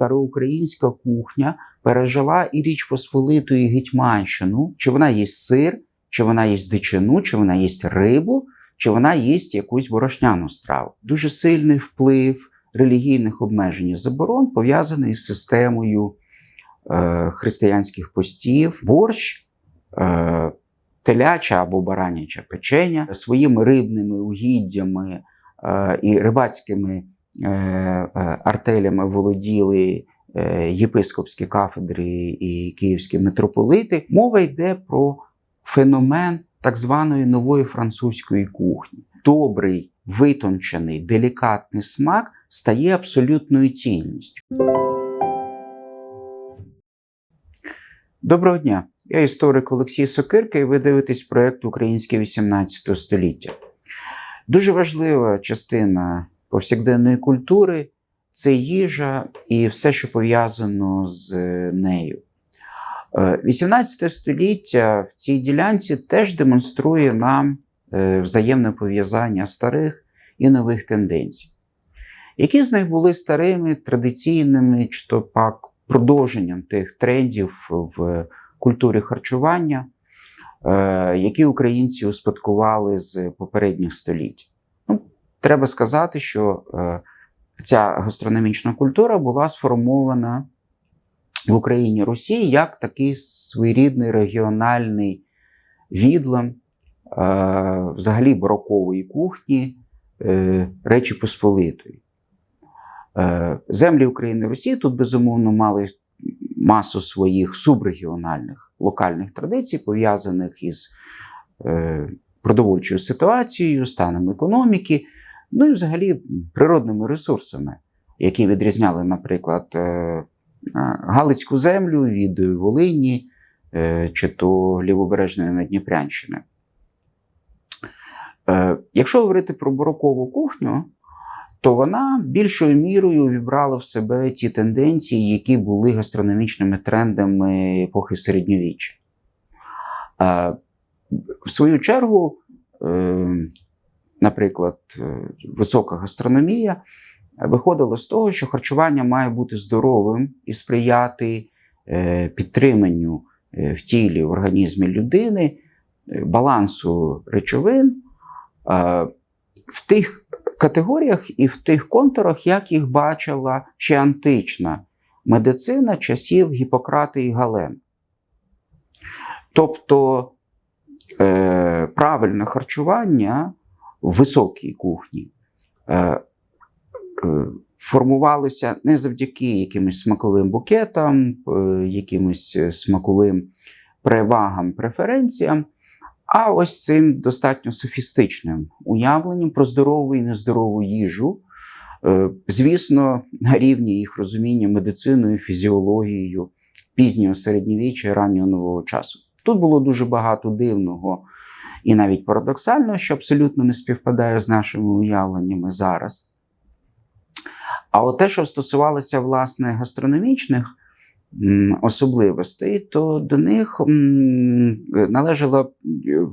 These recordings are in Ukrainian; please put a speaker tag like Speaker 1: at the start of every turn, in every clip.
Speaker 1: староукраїнська кухня пережила і Річ Посполиту, і Гетьманщину. Чи вона їсть сир, чи вона їсть дичину, чи вона їсть рибу, чи вона їсть якусь борошняну страву. Дуже сильний вплив релігійних обмежень і заборон пов'язаний з системою е, християнських постів, борщ. Е, Теляча або бараняча печеня своїми рибними угіддями е, і рибацькими артелями володіли е, єпископські кафедри і київські митрополити. Мова йде про феномен так званої нової французької кухні. Добрий, витончений, делікатний смак стає абсолютною цінністю. Доброго дня! Я історик Олексій Сокирка, і ви дивитесь проєкт Українське 18 століття. Дуже важлива частина повсякденної культури це їжа і все, що пов'язано з нею. 18 століття в цій ділянці теж демонструє нам е, взаємне пов'язання старих і нових тенденцій. Які з них були старими, традиційними, чи то пак продовженням тих трендів в культурі харчування, е, які українці успадкували з попередніх століть. Треба сказати, що е, ця гастрономічна культура була сформована в Україні Русі як такий своєрідний регіональний відлам е, взагалі барокової кухні Речі Посполитої. Землі України і Росії тут безумовно мали масу своїх субрегіональних локальних традицій, пов'язаних із е, продовольчою ситуацією, станом економіки, ну і взагалі природними ресурсами, які відрізняли, наприклад, е, Галицьку землю від Волині е, чи то Лівобережної Надніпрянщини. Е, якщо говорити про барокову кухню, то вона більшою мірою вібрала в себе ті тенденції, які були гастрономічними трендами епохи середньовіччя. В свою чергу, е, наприклад, е, висока гастрономія виходила з того, що харчування має бути здоровим і сприяти е, підтриманню в тілі в організмі людини, балансу речовин. В тих категоріях і в тих контурах, як їх бачила ще антична медицина часів Гіппократа і Гален. Тобто е, правильне харчування високій кухні е, е, формувалося не завдяки якимось смаковим букетам, е, якимось смаковим перевагам, преференціям. А ось цим достатньо софістичним уявленням про здорову і нездорову їжу, звісно, на рівні їх розуміння медициною, фізіологією, пізнього середньовіччя раннього нового часу. Тут було дуже багато дивного і навіть парадоксального, що абсолютно не співпадає з нашими уявленнями зараз. А от те, що стосувалося власне гастрономічних особливостей, то до них належала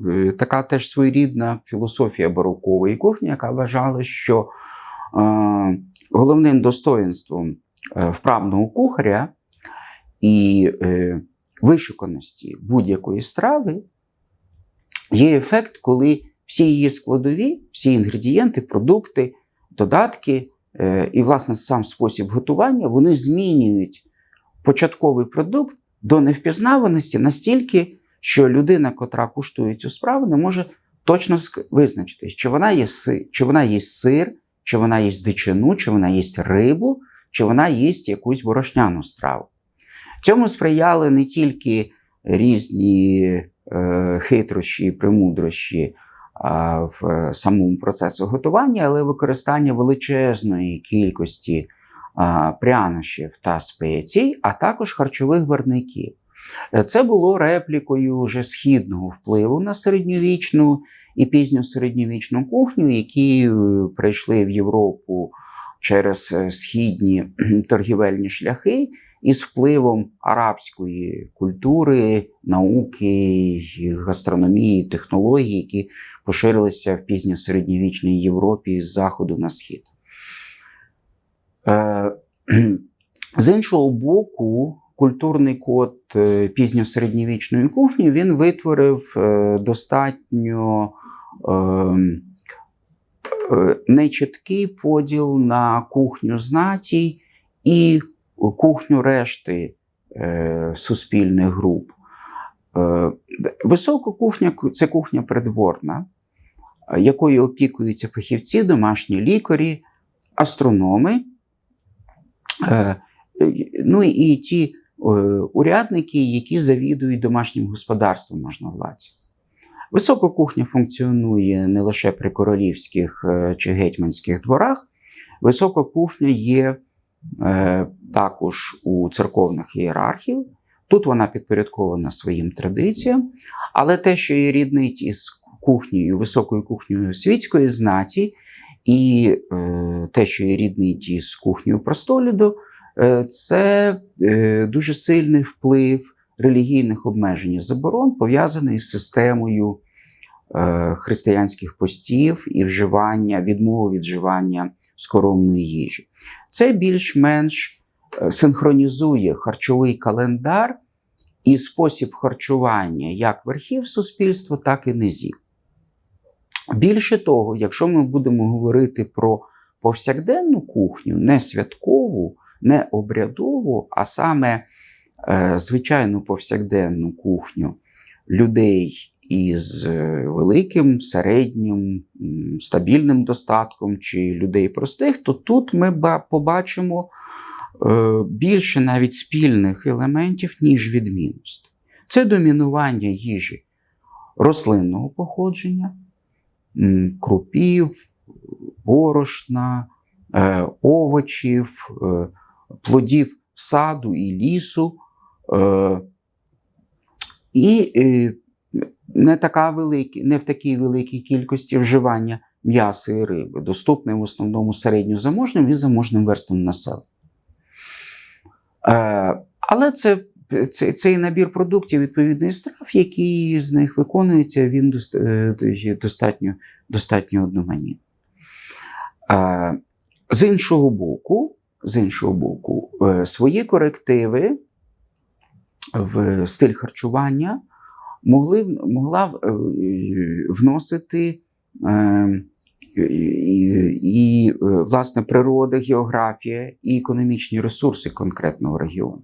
Speaker 1: е, така теж своєрідна філософія барокової кухні, яка вважала, що головним достоїнством е, вправного кухаря і е, вишуканості будь-якої страви є ефект, коли всі її складові, всі інгредієнти, продукти, додатки і, власне, сам спосіб готування вони змінюють початковий продукт до невпізнаваності настільки, що людина, котра куштує цю справу, не може точно визначити, чи вона є сир, чи вона їсть сир, чи вона їсть дичину, чи вона їсть рибу, чи вона їсть якусь борошняну страву. Цьому сприяли не тільки різні е, хитрощі і премудрощі в самому процесу готування, але використання величезної кількості прянощів та спецій, а також харчових барників. Е, це було реплікою вже східного впливу на середньовічну і пізньосередньовічну кухню, які е, прийшли в Європу через е, східні торгівельні шляхи із впливом арабської культури, науки, гастрономії, технологій, які поширилися в пізньосередньовічній Європі з заходу на схід. Е, З іншого боку, культурний код е, пізньосередньовічної кухні він витворив достатньо ем, нечіткий поділ на кухню знатій і кухню решти е, суспільних груп. Е, Висока кухня це кухня придворна, е, якою опікуються фахівці, домашні лікарі, астрономи. Е, Ну і ті е, урядники, які завідують домашнім господарством можновладці. Висока кухня функціонує не лише при королівських е, чи гетьманських дворах. Висока кухня є е, також у церковних ієрархів. Тут вона підпорядкована своїм традиціям, але те, що є ріднить із кухнею, високою кухнею світської знаті, і е, те, що є ріднить із кухнею простолюду, е, це е, дуже сильний вплив релігійних обмежень і заборон, пов'язаний з системою е, християнських постів і вживання, відмови від вживання скоромної їжі. Це більш-менш е, синхронізує харчовий календар і спосіб харчування як верхів суспільства, так і низів. Більше того, якщо ми будемо говорити про повсякденну кухню, не святкову, не обрядову, а саме звичайну повсякденну кухню людей із е, великим, середнім, стабільним достатком чи людей простих, то тут ми побачимо е, більше навіть спільних елементів, ніж відмінностей. Це домінування їжі рослинного походження, крупів, борошна, е, овочів, е, плодів саду і лісу. Е, і е, не, така великі, не в такій великій кількості вживання м'яса і риби, доступне в основному середньозаможним і заможним верствам населення. Е, але це, це, цей набір продуктів відповідний страв, який з них виконується, він достатньо, достатньо одноманітний. З іншого боку, з іншого боку, свої корективи в стиль харчування могли, могла е, вносити е, і, і, е, власне природа, географія і економічні ресурси конкретного регіону.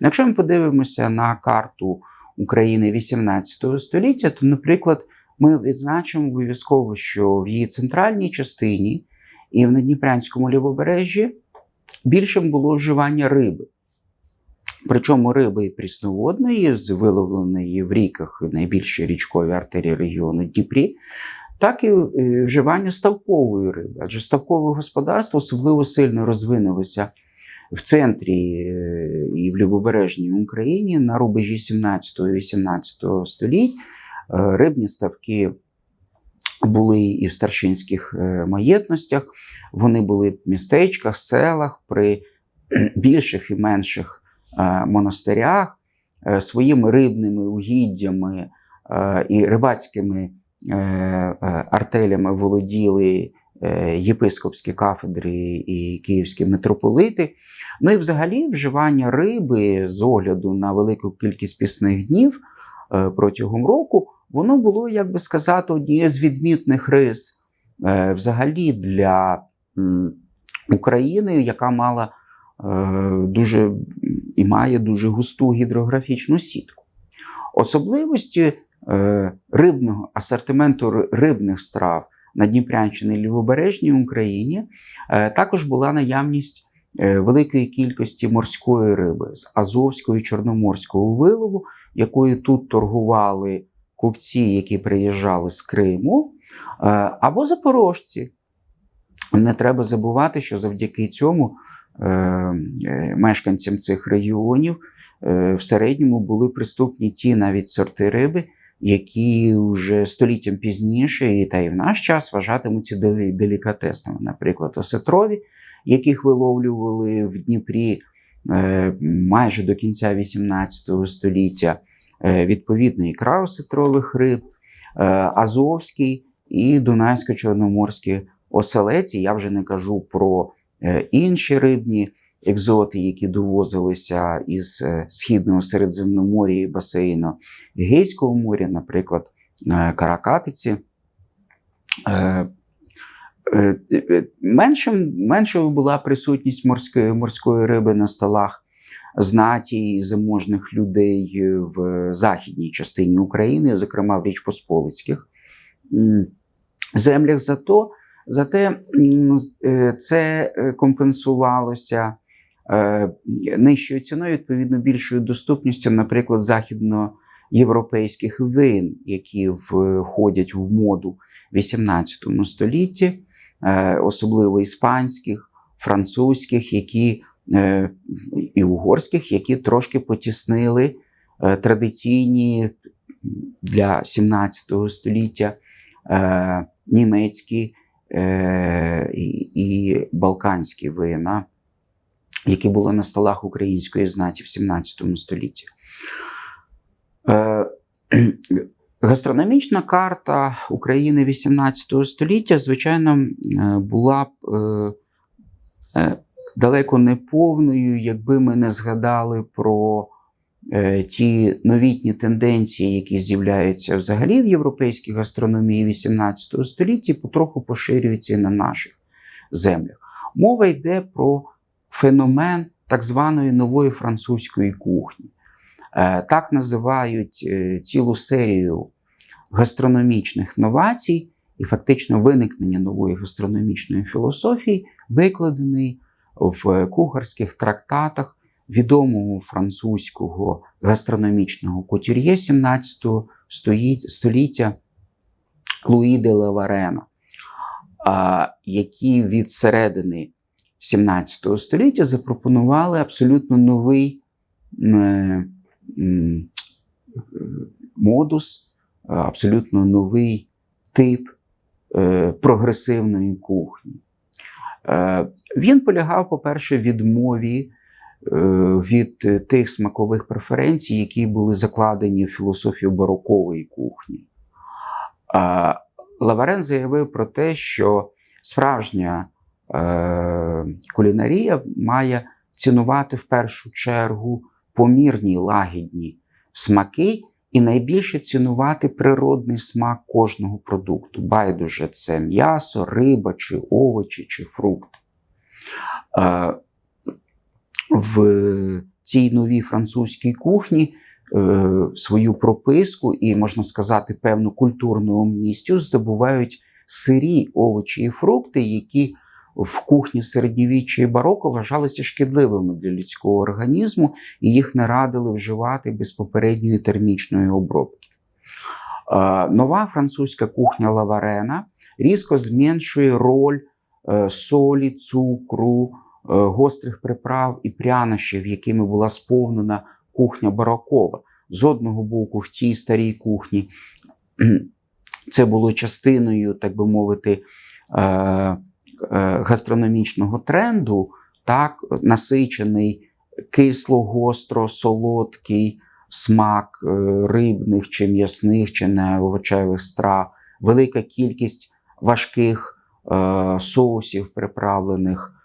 Speaker 1: Якщо ми подивимося на карту України XVIII століття, то, наприклад, ми відзначимо обов'язково, що в її центральній частині і в Надніпрянському лівобережжі більшим було вживання риби. Причому риби прісноводної, виловленої в ріках найбільші річкові артерії регіону Дніпрі, так і е, вживання ставкової риби. Адже ставкове господарство особливо сильно розвинулося в центрі е, і в лівобережній Україні на рубежі 17-18 століть. Е, Рибні ставки були і в старшинських маєтностях, вони були в містечках, селах, при більших і менших монастирях е, своїми рибними угіддями е, і рибацькими е, е, артелями володіли е, єпископські кафедри і київські митрополити. Ну і взагалі вживання риби з огляду на велику кількість пісних днів е, протягом року, воно було, як би сказати, однією з відмітних рис е, взагалі для України, яка мала е, дуже і має дуже густу гідрографічну сітку. Особливості е, рибного асортименту рибних страв на Дніпрянщині і Лівобережній Україні е, також була наявність е, великої кількості морської риби з Азовського і Чорноморського вилову, якою тут торгували купці, які приїжджали з Криму, е, або запорожці. Не треба забувати, що завдяки цьому мешканцям цих регіонів е, в середньому були приступні ті навіть сорти риби, які вже століттям пізніше, і та й в наш час вважатимуться делікатесними. Наприклад, осетрові, яких виловлювали в Дніпрі е, майже до кінця XVIII століття, е, відповідно ікра осетрових риб, е, Азовський і Дунайсько-Чорноморські оселеці. Я вже не кажу про е, інші рибні екзоти, які довозилися із е, східного Середземномор'я і басейну Егейського моря, наприклад, е, каракатиці. Е, е, е, Меншим, меншою була присутність морської, морської риби на столах знаті і заможних людей в західній частині України, зокрема в Річ-Посполицьких землях. Зато, зате е, це е, компенсувалося е, нижчою ціною, відповідно, більшою доступністю, наприклад, західноєвропейських вин, які входять в моду в XVIII столітті, особливо іспанських, французьких, які і угорських, які трошки потіснили традиційні для 17 століття німецькі і, і балканські вина, які були на столах української знаті в 17 столітті. Е, Гастрономічна карта України 18 століття, звичайно, е, була б е, е, далеко не повною, якби ми не згадали про е, ті новітні тенденції, які з'являються взагалі в європейській гастрономії 18 століття, потроху поширюються і на наших землях. Мова йде про феномен так званої нової французької кухні. Е, Так називають е, цілу серію гастрономічних новацій і фактично виникнення нової гастрономічної філософії, викладений в кухарських трактатах відомого французького гастрономічного кутюр'є 17 століття Луї де Лаварена, які від середини 17 століття запропонували абсолютно новий модус, абсолютно новий тип е, прогресивної кухні. Е, Він полягав, по-перше, відмові від е, тих смакових преференцій, які були закладені в філософію барокової кухні. Е, Лаварен заявив про те, що справжня е, кулінарія має цінувати в першу чергу помірні лагідні смаки і найбільше цінувати природний смак кожного продукту. Байдуже це м'ясо, риба, чи овочі, чи фрукти. В цій новій французькій кухні е, свою прописку і, можна сказати, певну культурну омністю здобувають сирі овочі і фрукти, які в кухні середньовіччя і бароко вважалися шкідливими для людського організму, і їх не радили вживати без попередньої термічної обробки. Е, Нова французька кухня Лаварена різко зменшує роль е, солі, цукру, гострих приправ і прянощів, якими була сповнена кухня барокова. З одного боку, в цій старій кухні це було частиною, так би мовити, е, е, гастрономічного тренду, так, насичений кисло, гостро, солодкий смак е, рибних чи м'ясних чи не овочевих страв, велика кількість важких е, соусів, приправлених е,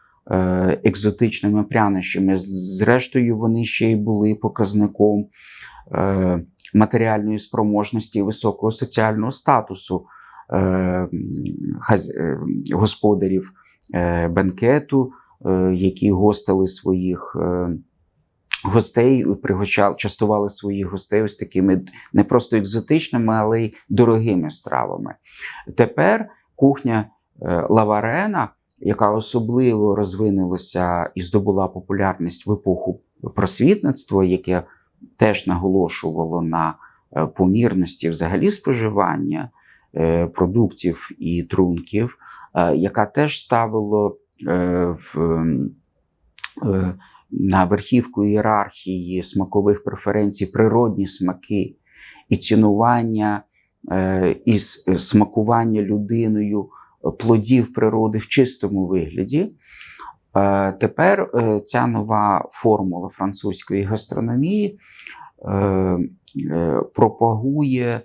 Speaker 1: екзотичними прянощами. Зрештою, вони ще й були показником е, матеріальної спроможності і високого соціального статусу е, е, господарів е, бенкету, е, які гостили своїх. е, Гостей пригощали, частували своїх гостей ось такими не просто екзотичними, але й дорогими стравами. Тепер кухня е, Лаварена, яка особливо розвинулася і здобула популярність в епоху просвітництва, яке теж наголошувало на е, помірності взагалі споживання е, продуктів і трунків, е, яка теж ставило е, в, на верхівку ієрархії смакових преференцій природні смаки і цінування і смакування людиною плодів природи в чистому вигляді. Е, Тепер е, ця нова формула французької гастрономії е, пропагує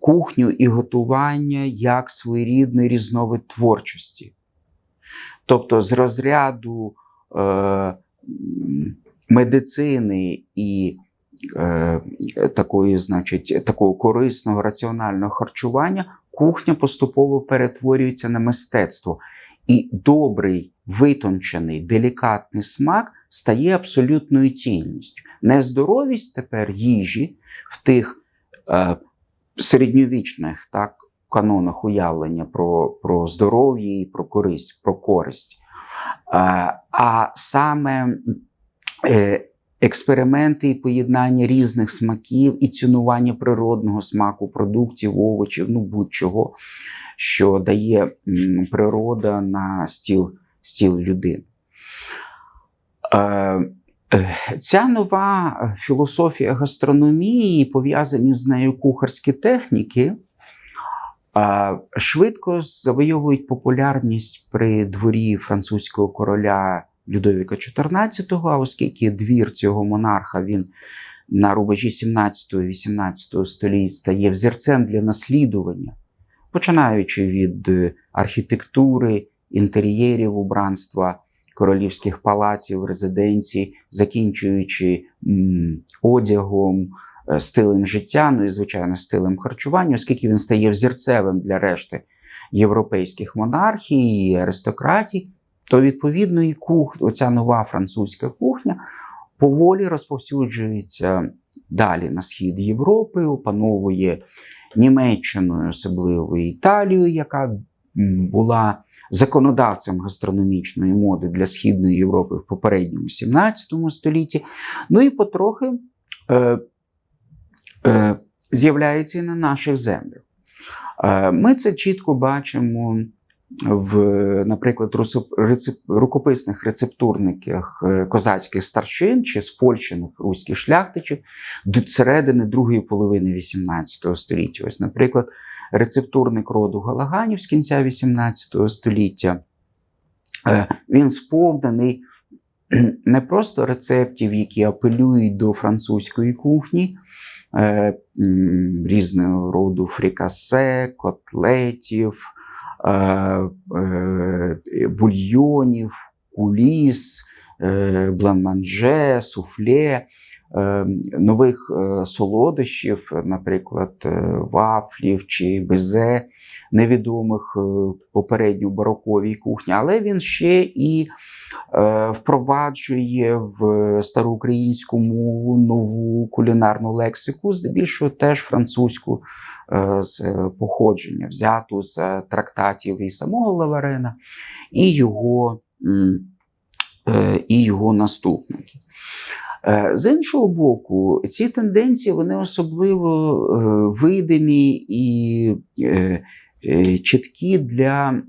Speaker 1: кухню і готування як своєрідний різновид творчості. Тобто з розряду медицини і такої, значить, такого корисного раціонального харчування кухня поступово перетворюється на мистецтво. І добрий, витончений, делікатний смак стає абсолютною цінністю. Нездоровість тепер їжі в тих е, середньовічних так, канонах уявлення про про здоров'я і про користь. Про користь. Е, а саме е, експерименти і поєднання різних смаків і цінування природного смаку продуктів, овочів, ну будь-чого, що дає природа на стіл, стіл людини. Е, Ця нова філософія гастрономії, пов'язані з нею кухарські техніки, швидко завойовують популярність при дворі французького короля Людовіка XIV, а оскільки двір цього монарха він на рубежі 17-18 століть стає взірцем для наслідування, починаючи від архітектури, інтер'єрів убранства королівських палаців, резиденцій, закінчуючи м, одягом, е, стилем життя, ну і, звичайно, стилем харчування, оскільки він стає взірцевим для решти європейських монархій і аристократій, то відповідно і кух, оця нова французька кухня поволі розповсюджується далі на схід Європи, опановує Німеччиною, особливо Італію, яка була законодавцем гастрономічної моди для Східної Європи в попередньому 17 столітті. Ну і потрохи е, е, з'являється і на наших землях. Е, ми це чітко бачимо в, наприклад, рецеп, рукописних рецептурниках е, козацьких старчин чи спольщених руських шляхтичів до середини другої половини XVIII століття. Ось, наприклад, рецептурник роду Галаганів з кінця XVIII століття. Е, він сповнений не просто рецептів, які апелюють до французької кухні, е, різного роду фрікасе, котлетів, бульйонів, куліс, бланманже, суфле. Е, нових е, солодощів, наприклад, е, вафлів чи безе, невідомих попередньо бароковій кухні, але він ще і впроваджує в староукраїнську мову нову кулінарну лексику, здебільшого теж французьку з походження, взяту з трактатів і самого Лаварена, і його, і його наступників. Е, з іншого боку, ці тенденції вони особливо е, видимі і е, чіткі для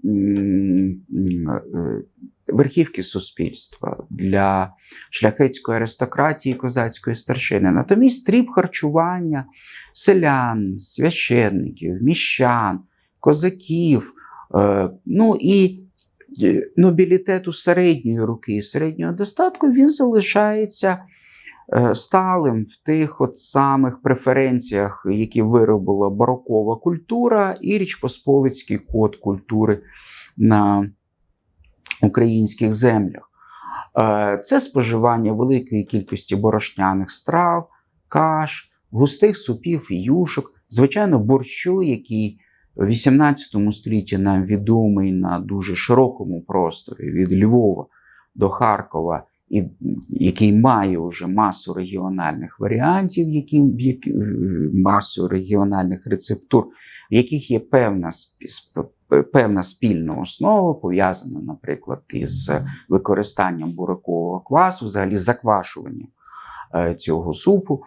Speaker 1: верхівки суспільства, для шляхетської аристократії, козацької старшини. Натомість тріп харчування селян, священників, міщан, козаків, ну і нобілітету середньої руки, середнього достатку, він залишається. Е, сталим в тих от самих преференціях, які виробила барокова культура, і Річ Посполицький код культури на українських землях. Е, це споживання великої кількості борошняних страв, каш, густих супів і юшок, звичайно, борщу, який в 18 столітті нам відомий на дуже широкому просторі від Львова до Харкова і який має вже масу регіональних варіантів, які, які, масу регіональних рецептур, в яких є певна певна спільна основа, пов'язана, наприклад, із використанням буракового квасу, взагалі заквашуванням е, цього супу.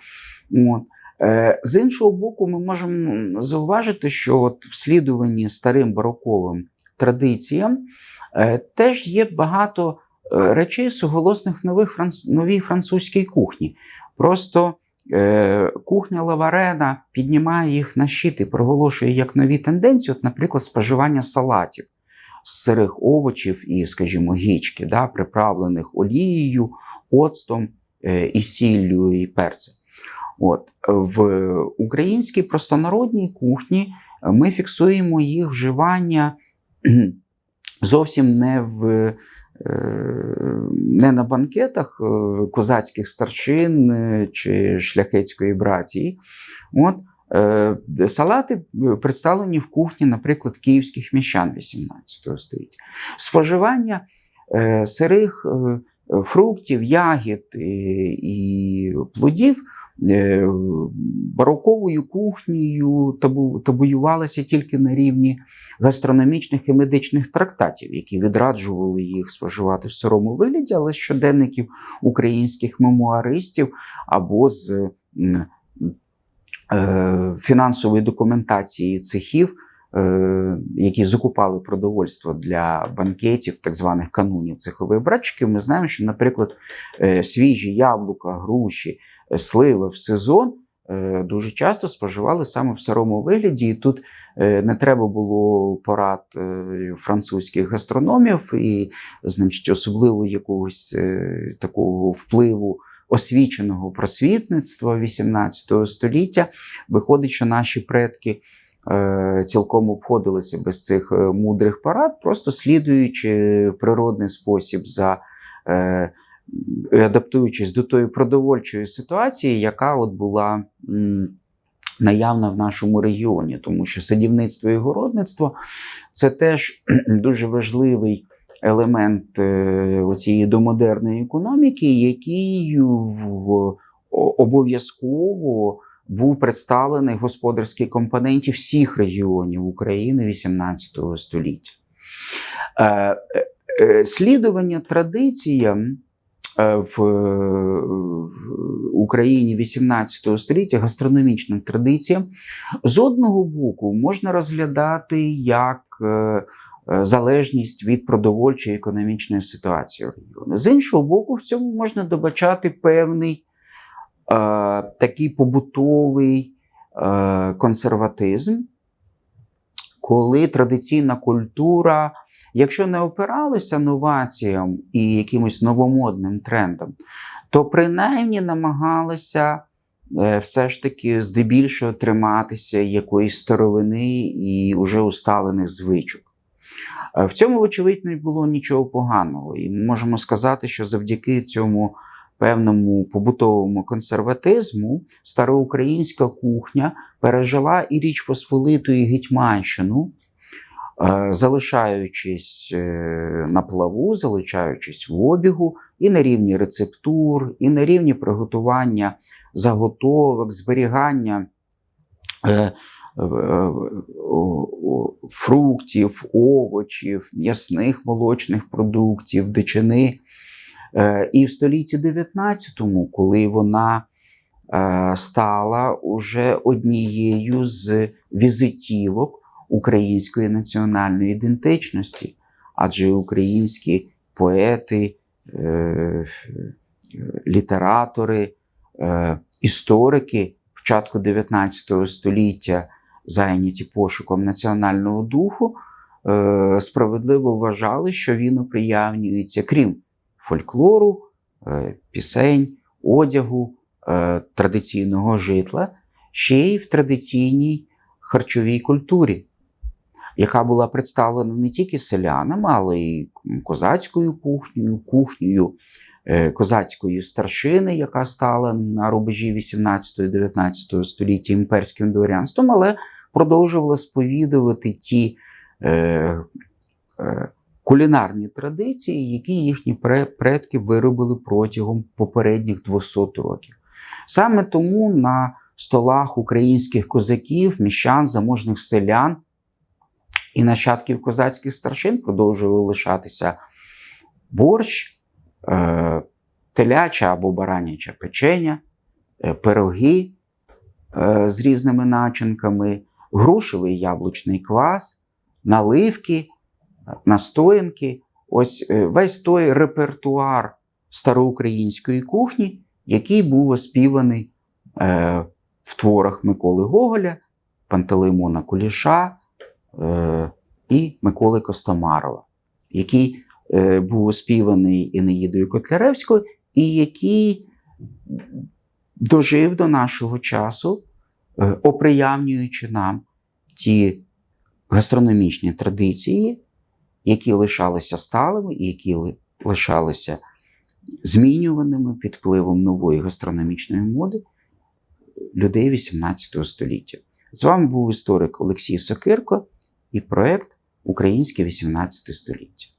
Speaker 1: Е, з іншого боку, ми можемо зауважити, що от в слідуванні старим бароковим традиціям е, теж є багато Е, речей суголосних франц... новій французькій кухні. Просто е, кухня Лаварена піднімає їх на щит і проголошує як нові тенденції, от, наприклад, споживання салатів з сирих овочів і, скажімо, гічки, да, приправлених олією, оцтом е, і сіллю і перцем. От. В українській простонародній кухні ми фіксуємо їх вживання зовсім не в. Е, Не на банкетах е, козацьких старшин е, чи шляхетської братії. От, салати представлені в кухні, наприклад, київських міщан XVIII століття. Споживання сирих фруктів, ягід і плодів бароковою кухнею табуювалася тільки на рівні гастрономічних і медичних трактатів, які відраджували їх споживати в сирому вигляді, але з щоденників українських мемуаристів або з е, фінансової документації цехів, е, які закупали продовольство для банкетів, так званих канунів цехових братчиків, ми знаємо, що, наприклад, е, свіжі яблука, груші, е, сливи в сезон е, дуже часто споживали саме в сирому вигляді. І тут е, не треба було порад е, французьких гастрономів і, значить, особливо якогось е, такого впливу освіченого просвітництва XVIII століття. Виходить, що наші предки е, цілком обходилися без цих е, мудрих порад, просто слідуючи природний спосіб за. Е, адаптуючись до тої продовольчої ситуації, яка от була наявна в нашому регіоні, тому що садівництво і городництво це теж дуже важливий елемент е, цієї домодерної економіки, який обов'язково був представлений в господарській компоненті всіх регіонів України XVIII століття. Е, е, е, Слідування традиціям в в Україні XVIII століття, гастрономічним традиціям, з одного боку можна розглядати як залежність від продовольчої економічної ситуації регіону. З іншого боку, в цьому можна добачати певний такий побутовий е, консерватизм, коли традиційна культура, якщо не опиралася новаціям і якимось новомодним трендам, то принаймні намагалася е, все ж таки здебільшого триматися якоїсь старовини і уже усталених звичок. Е, В цьому, вочевидь, не було нічого поганого. І ми можемо сказати, що завдяки цьому певному побутовому консерватизму староукраїнська кухня пережила і Річ Посполиту, і Гетьманщину, е, залишаючись е, на плаву, залишаючись в обігу, і на рівні рецептур, і на рівні приготування заготовок, зберігання. е, Фруктів, овочів, м'ясних молочних продуктів, дичини. Е, І в столітті 19, коли вона е, стала уже однією з візитівок української національної ідентичності, адже українські поети, е, літератори, історики початку 19 століття, зайняті пошуком національного духу, справедливо вважали, що він оприявнюється крім фольклору, е, пісень, одягу, е, традиційного житла, ще й в традиційній харчовій культурі, яка була представлена не тільки селянами, але й козацькою кухнею, кухнею е, козацької старшини, яка стала на рубежі 18-19 століття імперським дворянством, але продовжувала сповідувати ті кулінарні традиції, які їхні предки виробили протягом попередніх 200 років. Саме тому на столах українських козаків, міщан, заможних селян і нащадків козацьких старшин продовжували лишатися борщ, е, теляча або бараняча печеня, е, пироги е, з різними начинками, грушевий яблучний квас, наливки, настоянки. Ось е, весь той репертуар староукраїнської кухні, який був оспіваний е, в творах Миколи Гоголя, Пантелеймона Куліша е, і Миколи Костомарова, який був оспіваний Енеїдою Котляревською, і який дожив до нашого часу, оприявнюючи нам ті гастрономічні традиції, які лишалися сталими і які лишалися змінюваними під впливом нової гастрономічної моди людей XVIII століття. З вами був історик Олексій Сокирко і проект Українське XVIII століття.